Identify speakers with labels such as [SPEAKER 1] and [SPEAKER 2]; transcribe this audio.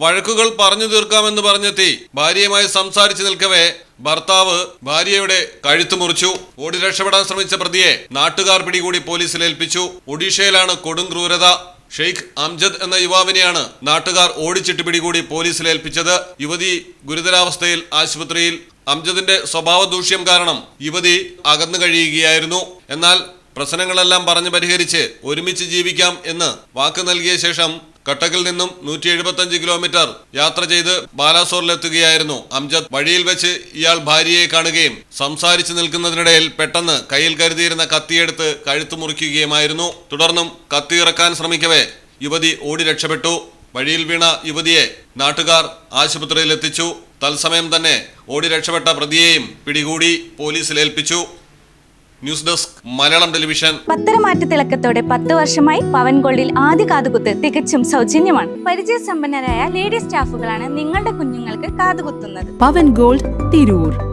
[SPEAKER 1] വഴക്കുകൾ പറഞ്ഞു തീർക്കാമെന്ന് പറഞ്ഞെത്തി. ഭാര്യയുമായി സംസാരിച്ചു നിൽക്കവേ ഭർത്താവ് ഭാര്യയുടെ കഴുത്ത് മുറിച്ചു. ഓടി രക്ഷപ്പെടാൻ ശ്രമിച്ച പ്രതിയെ നാട്ടുകാർ പിടികൂടി പോലീസിൽ ഏൽപ്പിച്ചു. ഒഡീഷയിലാണ് കൊടും ക്രൂരത. ഷെയ്ഖ് അംജദ് എന്ന യുവാവിനെയാണ് നാട്ടുകാർ ഓടിച്ചിട്ട് പിടികൂടി പോലീസിൽ ഏൽപ്പിച്ചത്. യുവതി ഗുരുതരാവസ്ഥയിൽ ആശുപത്രിയിൽ. അംജദിന്റെ സ്വഭാവ ദൂഷ്യം കാരണം യുവതി അകന്നു കഴിയുകയായിരുന്നു. എന്നാൽ പ്രശ്നങ്ങളെല്ലാം പറഞ്ഞു പരിഹരിച്ച് ഒരുമിച്ച് ജീവിക്കാം എന്ന് വാക്ക് നൽകിയ ശേഷം കട്ടക്കിൽ നിന്നും നൂറ്റി എഴുപത്തഞ്ച് കിലോമീറ്റർ യാത്ര ചെയ്ത് ബാലാസോറിലെത്തുകയായിരുന്നു അംജദ്. വഴിയിൽ വെച്ച് ഇയാൾ ഭാര്യയെ കാണുകയും സംസാരിച്ചു നിൽക്കുന്നതിനിടയിൽ പെട്ടെന്ന് കയ്യിൽ കരുതിയിരുന്ന കത്തിയെടുത്ത് കഴുത്തു മുറിക്കുകയുമായിരുന്നു. തുടർന്നും കത്തി ഇറക്കാൻ ശ്രമിക്കവേ യുവതി ഓടി രക്ഷപ്പെട്ടു. വഴിയിൽ വീണ യുവതിയെ നാട്ടുകാർ ആശുപത്രിയിൽ എത്തിച്ചു തത്സമയം തന്നെ ഓടി രക്ഷപ്പെട്ട പ്രതിയെയും പിടികൂടി പോലീസിൽ ഏൽപ്പിച്ചു ന്യൂസ് ഡെസ്ക് മലയാളം ടെലിവിഷൻ.
[SPEAKER 2] പത്തരമാറ്റ തിളക്കത്തോടെ പത്ത് വർഷമായി പവൻ ഗോൾഡിൽ ആദ്യ കാതുകുത്ത് തികച്ചും സൗജന്യമാണ്. പരിചയ സമ്പന്നരായ ലേഡി സ്റ്റാഫുകളാണ് നിങ്ങളുടെ കുഞ്ഞുങ്ങൾക്ക് കാതുകുത്തുന്നത്.
[SPEAKER 3] പവൻ ഗോൾഡ് തിരൂർ.